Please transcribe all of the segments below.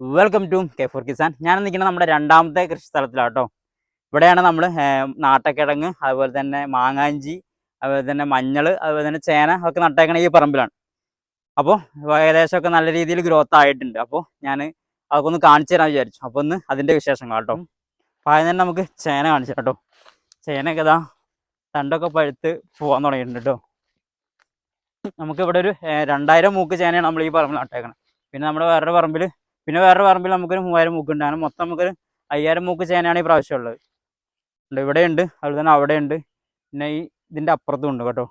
Welcome to K four Kisan ഞാൻ നിൽക്കുന്നത് നമ്മുടെ രണ്ടാമത്തെ കൃഷി സ്ഥലത്തിലാട്ടോ ഇവിടെയാണ് നമ്മൾ നാട്ടക്കിഴങ്ങ് അതുപോലെ തന്നെ മാങ്ങാഞ്ചി അതുപോലെ തന്നെ മഞ്ഞൾ അതുപോലെ തന്നെ ചേന ഒക്കെ നട്ടേക്കണ ഈ പറമ്പിലാണ്. അപ്പോൾ ഏകദേശമൊക്കെ നല്ല രീതിയിൽ ഗ്രോത്ത് ആയിട്ടുണ്ട്. അപ്പോൾ ഞാൻ അതൊക്കെ ഒന്ന് കാണിച്ചു തരാൻ വിചാരിച്ചു. അപ്പോൾ ഒന്ന് അതിന്റെ വിശേഷങ്ങൾ കേട്ടോ അപ്പോൾ ആദ്യം തന്നെ നമുക്ക് ചേന കാണിച്ചു കേട്ടോ ചേനയൊക്കെ ഇതാ തണ്ടൊക്കെ പഴുത്ത് പോകാൻ തുടങ്ങിയിട്ടുണ്ട് കേട്ടോ നമുക്കിവിടെ ഒരു രണ്ടായിരം മൂക്ക് ചേനയാണ് നമ്മൾ ഈ പറമ്പിൽ നട്ടേക്കണത് പിന്നെ നമ്മുടെ വേറൊരു പറമ്പിൽ പിന്നെ വേറെ പറമ്പിൽ നമുക്കൊരു മൂവായിരം മൂക്ക് ഉണ്ട്. അങ്ങനെ മൊത്തം നമുക്കൊരു അയ്യായിരം മൂക്ക് ചേനയാണ് ഈ പ്രാവശ്യം ഉള്ളത് ഉണ്ട് ഇവിടെ ഉണ്ട് അതുപോലെ തന്നെ അവിടെ ഉണ്ട് പിന്നെ ഈ ഇതിന്റെ അപ്പുറത്തും ഉണ്ട് കേട്ടോ.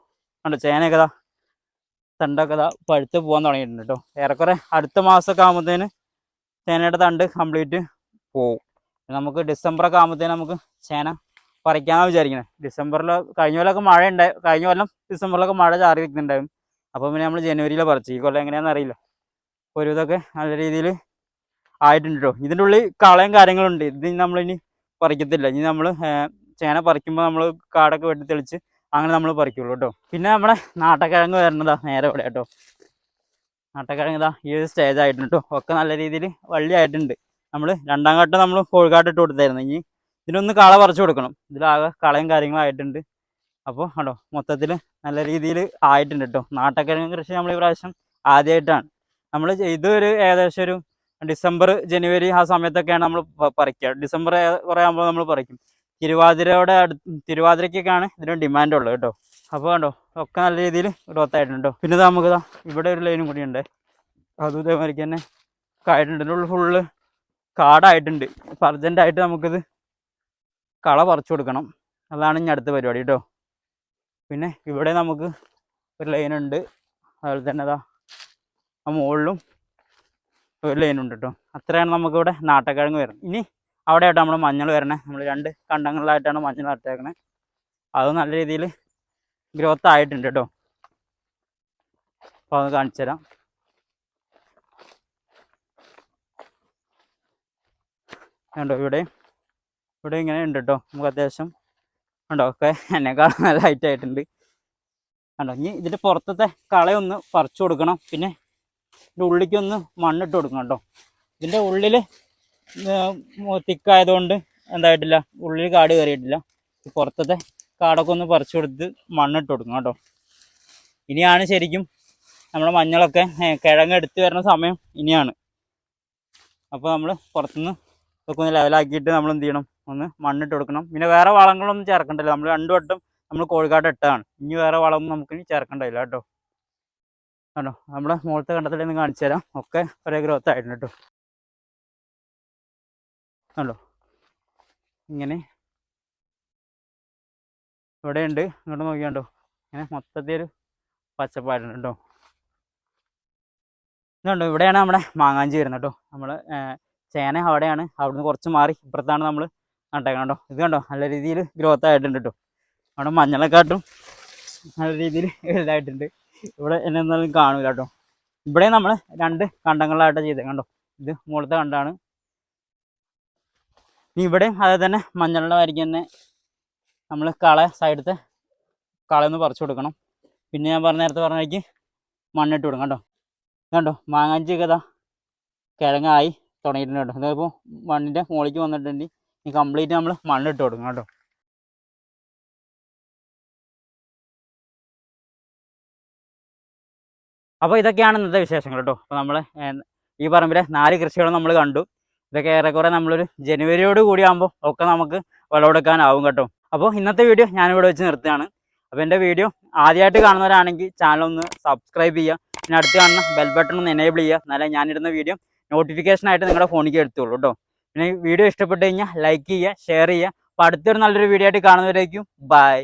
കണ്ടോ ചേനയൊക്കെ തണ്ടൊക്കെ പഴുത്ത് പോകാൻ തുടങ്ങിയിട്ടുണ്ട് കേട്ടോ. ഏറെക്കുറെ അടുത്ത മാസമൊക്കെ ആകുമ്പോഴത്തേന് ചേനയുടെ തണ്ട് കംപ്ലീറ്റ് പോവും. നമുക്ക് ഡിസംബറൊക്കെ ആകുമ്പോഴത്തേന് നമുക്ക് ചേന പറിക്കാന്നാണ് വിചാരിക്കുന്നത് ഡിസംബറിൽ കഴിഞ്ഞ കൊല്ലമൊക്കെ മഴ ഉണ്ടായി കഴിഞ്ഞ കൊല്ലം ഡിസംബറിലൊക്കെ മഴ ചാറി നിൽക്കുന്നുണ്ടായിരുന്നു. അപ്പോൾ പിന്നെ നമ്മൾ ജനുവരിയിലെ പറിച്ചു ഈ കൊല്ലം എങ്ങനെയാണെന്ന് അറിയില്ല. ഒരു ഇതൊക്കെ നല്ല രീതിയിൽ ആയിട്ടുണ്ട് കേട്ടോ ഇതിന്റെ ഉള്ളിൽ കളയും കാര്യങ്ങളുണ്ട്. ഇത് നമ്മളിനി പറിക്കത്തില്ല. ഇനി നമ്മൾ ചേന പറിക്കുമ്പോൾ നമ്മൾ കാടൊക്കെ വെട്ടി തെളിച്ച് അങ്ങനെ നമ്മൾ പറിക്കുള്ളൂ കേട്ടോ. പിന്നെ നമ്മുടെ നാട്ടക്കിഴങ്ങ് വരണതാ നേരെ ഇവിടെ കേട്ടോ. നാട്ടക്കിഴങ്ങ് ഇതാ ഈ ഒരു സ്റ്റേജ് ആയിട്ടുണ്ട് കേട്ടോ. ഒക്കെ നല്ല രീതിയിൽ വള്ളി ആയിട്ടുണ്ട്. നമ്മൾ രണ്ടാം ഘട്ടം നമ്മൾ കോഴിക്കാട്ട് ഇട്ട് കൊടുത്തായിരുന്നു. ഇനി ഇതിനൊന്ന് കള പറിച്ചു കൊടുക്കണം. ഇതിലാകെ കളയും കാര്യങ്ങളും ആയിട്ടുണ്ട്. അപ്പോൾ കണ്ടോ മൊത്തത്തിൽ നല്ല രീതിയിൽ ആയിട്ടുണ്ട് കേട്ടോ. നാട്ടക്കിഴങ്ങ് കൃഷി നമ്മൾ ഈ പ്രാവശ്യം ആദ്യമായിട്ടാണ് നമ്മൾ ഇതൊരു ഏകദേശം ഒരു ഡിസംബർ ജനുവരി ആ സമയത്തൊക്കെയാണ് നമ്മൾ പറിക്കുക ഡിസംബർ കുറയാകുമ്പോൾ നമ്മൾ പറിക്കും. തിരുവാതിരയുടെ തിരുവാതിരയ്ക്കൊക്കെയാണ് ഇതിന് ഡിമാൻഡ് ഉള്ളത് കേട്ടോ. അപ്പോൾ കണ്ടോ ഒക്കെ നല്ല രീതിയിൽ ഗ്രോത്ത് ആയിട്ടുണ്ട്. പിന്നെ നമുക്ക് ഇവിടെ ഒരു ലൈനും കൂടി ഉണ്ട്. അതും ഇതേമാതിരിക്ക് തന്നെ കായിട്ടുണ്ട്. ഇതിനുള്ള ഫുള്ള് കാടായിട്ടുണ്ട്. അപ്പം അർജന്റായിട്ട് നമുക്കിത് കള പറിച്ചു കൊടുക്കണം. അതാണ് ഇനി അടുത്ത പരിപാടി കേട്ടോ. പിന്നെ ഇവിടെ നമുക്ക് ഒരു ലൈനുണ്ട് അതുപോലെ തന്നെ അതാ ആ മുകളിലും ഉണ്ട് കേട്ടോ അത്രയാണ് നമുക്കിവിടെ നാട്ടക്കിഴങ്ങ് വരുന്നത്. ഇനി അവിടെ ആയിട്ട് നമ്മൾ മഞ്ഞൾ വരണേ. നമ്മൾ രണ്ട് കണ്ടങ്ങളിലായിട്ടാണ് മഞ്ഞൾ നട്ടേക്കണേ. അത് നല്ല രീതിയിൽ ഗ്രോത്ത് ആയിട്ടുണ്ട് കേട്ടോ അപ്പോൾ അത് കാണിച്ചു തരാം. കണ്ടോ ഇവിടെ? ഇവിടെ ഇങ്ങനെ ഉണ്ട് കേട്ടോ നമുക്ക് അത്യാവശ്യം ഉണ്ടോ? ഒക്കെ എന്നെക്കാൾ നല്ല ഹൈറ്റ് ആയിട്ടുണ്ട്. കണ്ടോ? ഇനി ഇതിന്റെ പുറത്തത്തെ കളയൊന്ന് പറിച്ചു കൊടുക്കണം. പിന്നെ ഇതിന്റെ ഉള്ളിലേക്കൊന്ന് മണ്ണിട്ട് കൊടുക്കണം കേട്ടോ. ഇതിന്റെ ഉള്ളിൽ തിക്കായതുകൊണ്ട് എന്തായിട്ടില്ല ഉള്ളിൽ കാട് കയറിയിട്ടില്ല. പുറത്തത്തെ കാടൊക്കെ ഒന്ന് പറിച്ചു കൊടുത്ത് മണ്ണിട്ട് കൊടുക്കണം കേട്ടോ. ഇനിയാണ് ശരിക്കും നമ്മുടെ മഞ്ഞളൊക്കെ കിഴങ്ങ് എടുത്ത് വരുന്ന സമയം ഇനിയാണ്. അപ്പോൾ നമ്മൾ പുറത്തുനിന്ന് ഇതൊക്കെ ഒന്ന് ലെവലാക്കിയിട്ട് നമ്മൾ എന്ത് ചെയ്യണം? ഒന്ന് മണ്ണിട്ട് കൊടുക്കണം. പിന്നെ വേറെ വളങ്ങളൊന്നും ചേർക്കണ്ടല്ലോ. നമ്മൾ രണ്ടു വട്ടം നമ്മൾ കോഴിക്കാട്ട് ഇട്ടതാണ്. ഇനി വേറെ വളമൊന്നും നമുക്ക് ചേർക്കണ്ടില്ല കേട്ടോ. കണ്ടോ? നമ്മുടെ മുകളത്തെ കണ്ടത്തിൽ നിന്ന് കാണിച്ചു തരാം. ഒക്കെ ഒരേ ഗ്രോത്ത് ആയിട്ടുണ്ട് കേട്ടോ. കണ്ടോ? ഇങ്ങനെ. ഇവിടെ ഉണ്ട്. ഇങ്ങോട്ട് നോക്കിയാണ്ടോ ഇങ്ങനെ മൊത്തത്തിൽ ഒരു പച്ചപ്പായിട്ടുണ്ട് കേട്ടോ. ഇതുണ്ടോ? ഇവിടെയാണ് നമ്മുടെ മാങ്ങാഞ്ചി വരുന്നത് കേട്ടോ. നമ്മൾ ചേന അവിടെയാണ്. അവിടുന്ന് കുറച്ച് മാറി ഇപ്പുറത്താണ് നമ്മൾ നട്ടേക്കണം കേട്ടോ. ഇത് കണ്ടോ? നല്ല രീതിയിൽ ഗ്രോത്ത് ആയിട്ടുണ്ട് കേട്ടോ. അവിടെ മഞ്ഞളെക്കാട്ടും നല്ല രീതിയിൽ ഇതായിട്ടുണ്ട് ഇവിടെ എന്നെ എന്നാലും കാണൂല കേട്ടോ ഇവിടെ നമ്മൾ രണ്ട് കണ്ടങ്ങളായിട്ട് ചെയ്തത് കണ്ടോ? ഇത് മുകളിലത്തെ കണ്ടാണ്. ഇനി ഇവിടെയും അതേ തന്നെ മഞ്ഞളുടെ വരിക്ക് തന്നെ നമ്മൾ കള സൈഡത്തെ കളയൊന്ന് പറിച്ചു കൊടുക്കണം. പിന്നെ ഞാൻ പറഞ്ഞ നേരത്തെ പറഞ്ഞ മണ്ണിട്ട് കൊടുക്കണം കേട്ടോ കണ്ടോ? മാങ്ങാഞ്ചി കഥ കിഴങ്ങായി തുടങ്ങിയിട്ടുണ്ട് കേട്ടോ ഇതിപ്പോൾ മണ്ണിന്റെ മുകളിലേക്ക് വന്നിട്ടുണ്ടെങ്കിൽ കംപ്ലീറ്റ് നമ്മൾ മണ്ണിട്ട് കൊടുക്കണം കേട്ടോ അപ്പോൾ ഇതൊക്കെയാണ് ഇന്നത്തെ വിശേഷങ്ങൾ കേട്ടോ അപ്പോൾ നമ്മൾ ഈ പറമ്പിലെ നാല് കൃഷികൾ നമ്മൾ കണ്ടു. ഇതൊക്കെ ഏറെക്കുറെ നമ്മളൊരു ജനുവരിയോട് കൂടി ആകുമ്പോൾ ഒക്കെ നമുക്ക് വിളവെടുക്കാനാവും കേട്ടോ. അപ്പോൾ ഇന്നത്തെ വീഡിയോ ഞാനിവിടെ വെച്ച് നിർത്തുകയാണ്. അപ്പോൾ എന്റെ വീഡിയോ ആദ്യമായിട്ട് കാണുന്നവരാണെങ്കിൽ ചാനൽ ഒന്ന് സബ്സ്ക്രൈബ് ചെയ്യുക. പിന്നെ അടുത്ത് കാണുന്ന ബെൽ ബട്ടൺ ഒന്ന് എനേബിൾ ചെയ്യുക. എന്നാലേ ഞാനിടുന്ന വീഡിയോ നോട്ടിഫിക്കേഷൻ ആയിട്ട് നിങ്ങളുടെ ഫോണിലേക്ക് എടുത്തുള്ളൂ കേട്ടോ പിന്നെ വീഡിയോ ഇഷ്ടപ്പെട്ട് കഴിഞ്ഞാൽ ലൈക്ക് ചെയ്യുക ഷെയർ ചെയ്യുക. അപ്പോൾ അടുത്തൊരു നല്ലൊരു വീഡിയോ ആയിട്ട് കാണുന്നവരേക്കും ബൈ